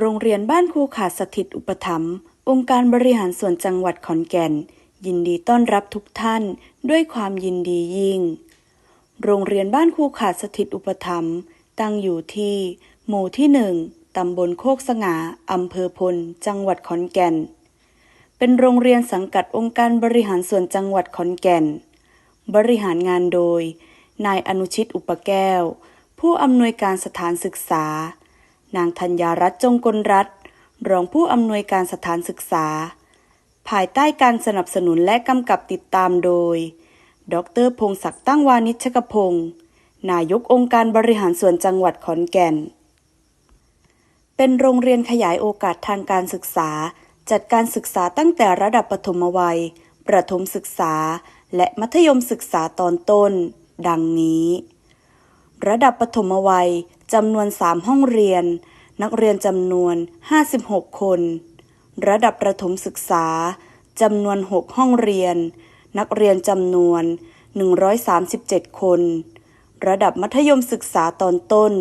โรงเรียนบ้านครูขาดสถิตอุปถัมภ์องค์การบริหารส่วนจังหวัดขอนแก่น ยินดีต้อนรับทุกท่านด้วยความยินดียิ่ง โรงเรียนบ้านครูขาดสถิตอุปถัมภ์ตั้งอยู่ที่ หมู่ที่หนึ่งตำบลโคกสง่าอำเภอพล จังหวัดขอนแก่น เป็นโรงเรียนสังกัดองค์การบริหารส่วนจังหวัดขอนแก่น บริหารงานโดย นายอนุชิตอุปแก้ว ผู้อำนวยการสถานศึกษา นางธัญญารัตน์จงกลรัตน์รองผู้อำนวยการสถานศึกษา ภายใต้การสนับสนุนและกำกับติดตามโดย ดรพงศักดิ์ตั้งวานิชกพงศ์นายกองค์การบริหารส่วนจังหวัดขอนแก่น เป็นโรงเรียนขยายโอกาสทางการศึกษา จัดการศึกษาตั้งแต่ระดับปฐมวัย ประถมศึกษา และมัธยมศึกษาตอนต้น ดังนี้ ระดับปฐมวัยจำนวน 3 ห้องเรียน นักเรียนจำนวน 56 คน ระดับประถมศึกษาจำนวน 6 ห้องเรียน นักเรียนจำนวน 137 คน ระดับมัธยมศึกษาตอนต้น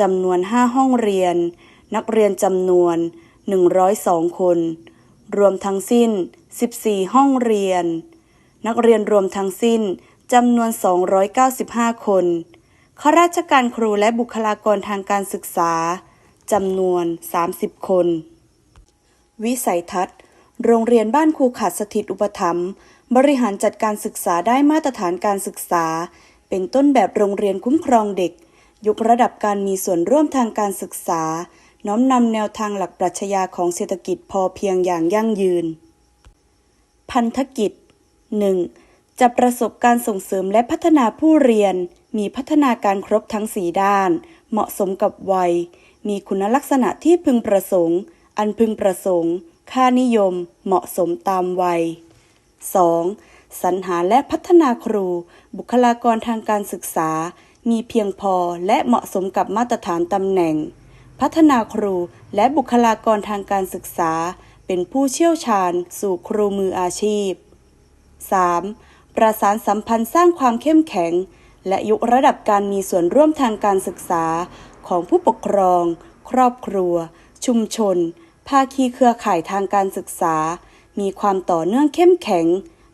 จำนวน 5 ห้องเรียน นักเรียนจำนวน 102 คน รวมทั้งสิ้น 14 ห้องเรียน นักเรียนรวมทั้งสิ้นจำนวน 295 คน ข้าราชการครูและบุคลากรทางการศึกษาจำนวน 30 คน วิสัยทัศน์ โรงเรียนบ้านครูขาดสถิตอุปถัมภ์บริหารจัดการศึกษาได้มาตรฐานการศึกษา เป็นต้นแบบโรงเรียนคุ้มครองเด็ก ยกระดับการมีส่วนร่วมทางการศึกษา น้อมนำแนวทางหลักปรัชญาของเศรษฐกิจพอเพียงอย่างยั่งยืน พันธกิจ 1. จะประสบการส่งเสริมและพัฒนาผู้เรียน มีพัฒนาการครบทั้งสีด้าน เหมาะสมกับวัย มีคุณลักษณะที่พึงประสงค์ อันพึงประสงค์ ค่านิยม เหมาะสมตามวัย 2. สรรหาและพัฒนาครู บุคลากรทางการศึกษา มีเพียงพอและเหมาะสมกับมาตรฐานตำแหน่ง พัฒนาครูและบุคลากรทางการศึกษา เป็นผู้เชี่ยวชาญ สู่ครูมืออาชีพ 3. ประสานสัมพันธ์สร้างความเข้มแข็ง และยกระดับการมีส่วนร่วมทางการศึกษาของผู้ปกครอง ครอบครัว ชุมชน ภาคีเครือข่ายทางการศึกษา มีความต่อเนื่องเข้มแข็ง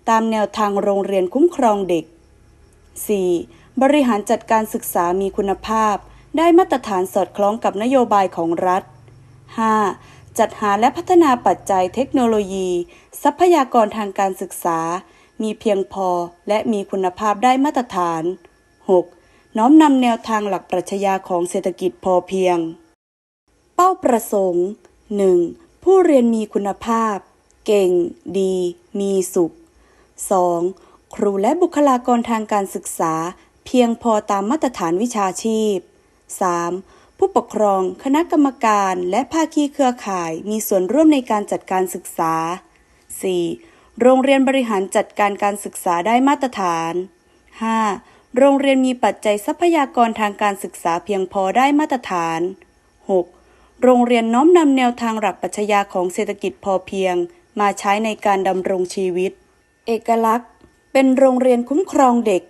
ตามแนวทางโรงเรียนคุ้มครองเด็ก 4. บริหารจัดการศึกษามีคุณภาพ ได้มาตรฐานสอดคล้องกับนโยบายของรัฐ 5. จัดหาและพัฒนาปัจจัยเทคโนโลยี ทรัพยากรทางการศึกษา มีเพียงพอและมีคุณภาพได้มาตรฐาน 6. น้อมนำแนวทางหลักปรัชญาของเศรษฐกิจพอเพียง เป้าประสงค์ 1. ผู้เรียนมีคุณภาพ เก่ง ดี มีสุข 2. ครูและบุคลากรทางการศึกษา เพียงพอตามมาตรฐานวิชาชีพ 3. ผู้ปกครอง คณะกรรมการ และภาคีเครือข่ายมีส่วนร่วมในการจัดการศึกษา 4. โรงเรียนบริหารจัดการการศึกษาได้มาตรฐาน 5. โรงเรียนมีปัจจัยทรัพยากรทางการศึกษาเพียงพอได้มาตรฐาน 6. โรงเรียนน้อมนำแนวทางหลักปัชญาของเศรษฐกิจพอเพียง มาใช้ในการดำรงชีวิต เอกลักษณ์ เป็นโรงเรียนคุ้มครองเด็ก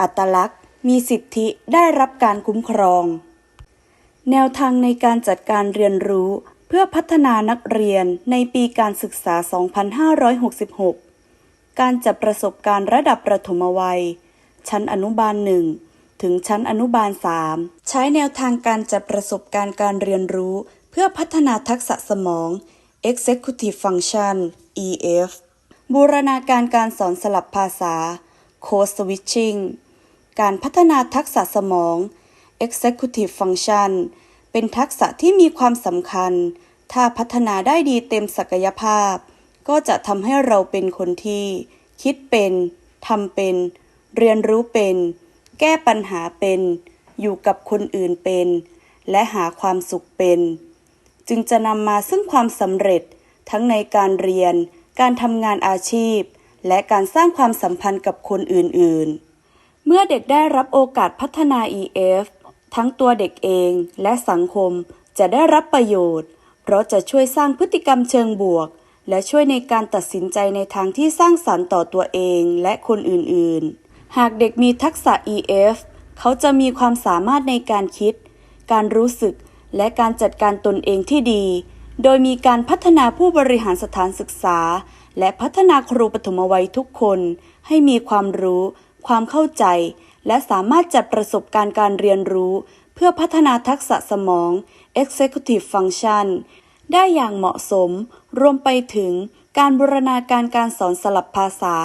อัตลักษณ์ มีสิทธิได้รับการคุ้มครอง แนวทางในการจัดการเรียนรู้ เพื่อพัฒนานักเรียนในปีการศึกษา 2566 การจัดประสบการณ์ระดับประถมวัย ชั้นอนุบาลหนึ่งถึงชั้นอนุบาล3ใช้แนวทางการจัดประสบการณ์การเรียนรู้ เพื่อพัฒนาทักษะสมอง Executive Function EF บูรณาการการสอนสลับภาษา Code Switching การพัฒนาทักษะสมอง Executive Function เป็นทักษะที่มีความสำคัญ ถ้าพัฒนาได้ดีเต็มศักยภาพ ก็จะทำให้เราเป็นคนที่ คิดเป็น ทำเป็น เรียนรู้เป็น แก้ปัญหาเป็น อยู่กับคนอื่นเป็น และหาความสุขเป็น จึงจะนำมาซึ่งความสำเร็จทั้งในการเรียน การทำงานอาชีพ และการสร้างความสัมพันธ์กับคนอื่นๆ เมื่อเด็กได้รับโอกาสพัฒนา EF ทั้งตัวเด็กเองและสังคมจะได้รับประโยชน์ เพราะจะช่วยสร้างพฤติกรรมเชิงบวก และช่วยในการตัดสินใจในทางที่สร้างสรรค์ต่อตัวเองและคนอื่นๆ หากเด็กมีทักษะ EF เขาจะมีความสามารถในการคิด การรู้สึก และการจัดการตนเองที่ดี โดยมีการพัฒนาผู้บริหารสถานศึกษา และพัฒนาครูปฐมวัยทุกคน ให้มีความรู้ ความเข้าใจ และสามารถจัดประสบการณ์การเรียนรู้ เพื่อพัฒนาทักษะสมอง executive function ได้อย่างเหมาะสม รวมไปถึงการบูรณาการการสอนสลับภาษา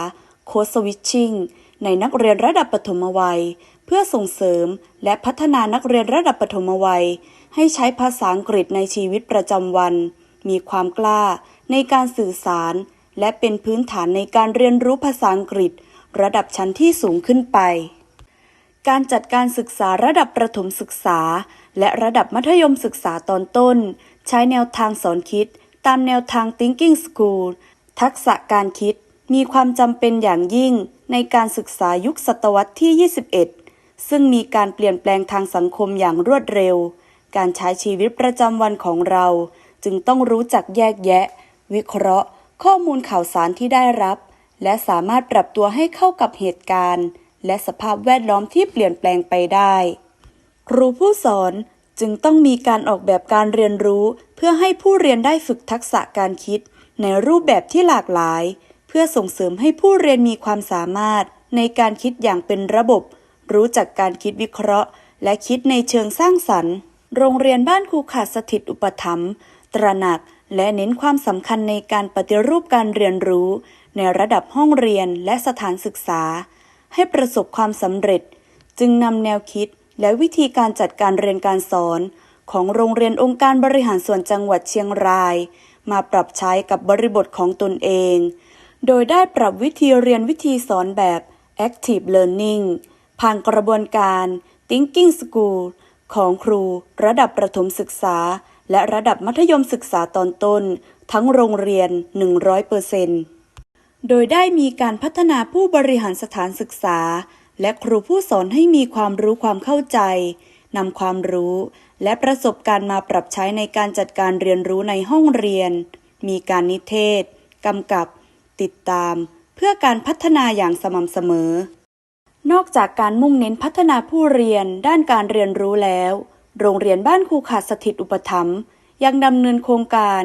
code switching ในนักเรียนระดับปฐมวัย เพื่อส่งเสริมและพัฒนานักเรียนระดับปฐมวัย ให้ใช้ภาษาอังกฤษในชีวิตประจำวัน มีความกล้าในการสื่อสาร และเป็นพื้นฐานในการเรียนรู้ภาษาอังกฤษ ระดับชั้นที่สูงขึ้นไป การจัดการศึกษาระดับประถมศึกษา และระดับมัธยมศึกษาตอนต้น ใช้แนวทางสอนคิด ตามแนวทาง Thinking School ทักษะการคิด มีความจำเป็นอย่างยิ่งในการศึกษายุคศตวรรษที่ 21 ซึ่งมีการเปลี่ยนแปลงทางสังคมอย่างรวดเร็ว การใช้ชีวิตประจำวันของเรา จึงต้องรู้จักแยกแยะ วิเคราะห์ ข้อมูลข่าวสารที่ได้รับ และสามารถปรับตัวให้เข้ากับเหตุการณ์ และสภาพแวดล้อมที่เปลี่ยนแปลงไปได้ ครูผู้สอนจึงต้องมีการออกแบบการเรียนรู้ เพื่อให้ผู้เรียนได้ฝึกทักษะการคิด ในรูปแบบที่หลากหลาย เพื่อส่งเสริมให้ผู้เรียนมีความสามารถในการคิดอย่างเป็นระบบ รู้จักการคิดวิเคราะห์ และคิดในเชิงสร้างสรรค์ โรงเรียนบ้านครูขาดสถิตอุปถัมภ์ตระหนักและเน้นความสำคัญในการปฏิรูปการเรียนรู้ ในระดับห้องเรียนและสถานศึกษา ให้ประสบความสำเร็จ จึงนำแนวคิดและวิธีการจัดการเรียนการสอน ของโรงเรียนองค์การบริหารส่วนจังหวัดเชียงราย มาปรับใช้กับบริบทของตนเอง โดยได้ปรับวิธีเรียนวิธีสอนแบบ Active Learning ผ่านกระบวนการ Thinking School ของครูระดับประถมศึกษา และระดับมัธยมศึกษาตอนต้น ทั้งโรงเรียน 100%โดยได้มีการพัฒนาผู้บริหารสถานศึกษา และครูผู้สอนให้มีความรู้ความเข้าใจนำความรู้และประสบการณ์มาปรับใช้ในการจัดการเรียนรู้ในห้องเรียน มีการนิเทศ กำกับ ติดตาม เพื่อการพัฒนาอย่างสม่ำเสมอ นอกจากการมุ่งเน้นพัฒนาผู้เรียนด้านการเรียนรู้แล้ว โรงเรียนบ้านครูขาดสถิตอุปถัมภ์ยังดำเนินโครงการ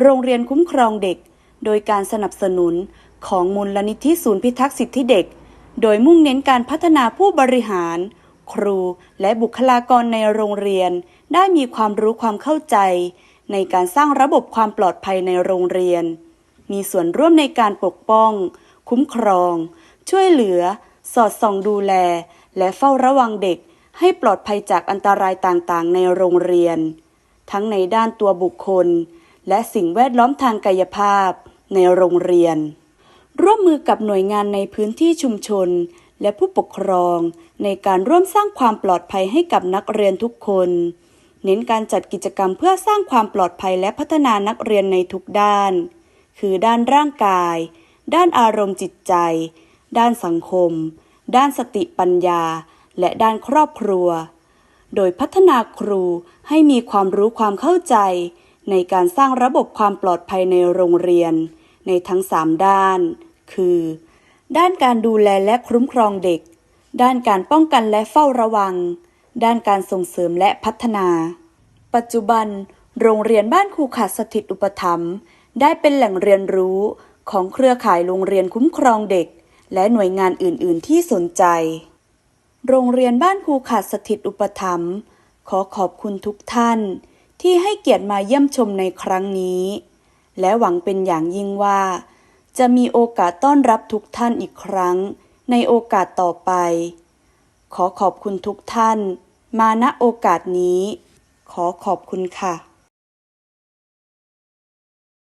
โรงเรียนคุ้มครองเด็ก โดยการสนับสนุนของมูลนิธิศูนย์พิทักษ์สิทธิเด็ก โดยมุ่งเน้นการพัฒนาผู้บริหาร ครูและบุคลากรในโรงเรียน ได้มีความรู้ความเข้าใจ ในการสร้างระบบความปลอดภัยในโรงเรียน มีส่วนร่วมในการปกป้อง คุ้มครอง ช่วยเหลือ สอดส่องดูแล และเฝ้าระวังเด็ก ให้ปลอดภัยจากอันตรายต่างๆ ในโรงเรียน ทั้งในด้านตัวบุคคล และสิ่งแวดล้อมทางกายภาพ ในโรงเรียน ร่วมมือกับหน่วยงานในพื้นที่ชุมชน และผู้ปกครองในการร่วมสร้างความปลอดภัยให้กับนักเรียนทุกคนเน้นการจัดกิจกรรมเพื่อสร้างความปลอดภัยและพัฒนานักเรียนในทุกด้าน คือด้านร่างกาย ด้านอารมณ์จิตใจ ด้านสังคม ด้านสติปัญญา และด้านครอบครัว โดยพัฒนาครูให้มีความรู้ความเข้าใจ ในการสร้างระบบความปลอดภัยในโรงเรียน ในทั้ง 3 ด้าน คือ ด้านการดูแลและคุ้มครองเด็ก ด้านการป้องกันและเฝ้าระวัง ด้านการส่งเสริมและพัฒนา ปัจจุบันโรงเรียนบ้านครูขาดสถิตอุปถัมภ์ ได้เป็นแหล่งเรียนรู้ของเครือข่ายโรงเรียนคุ้มครองเด็ก และหน่วยงานอื่น ๆ ที่สนใจ โรงเรียนบ้านครูขาดสถิตอุปถัมภ์ขอขอบคุณทุกท่าน ที่ให้เกียรติมาเยี่ยมชมในครั้งนี้ และหวังเป็นอย่างยิ่งว่า จะมีโอกาสต้อนรับทุกท่านอีกครั้ง ในโอกาสต่อไป ขอขอบคุณทุกท่าน มาณโอกาสนี้ ขอขอบคุณค่ะ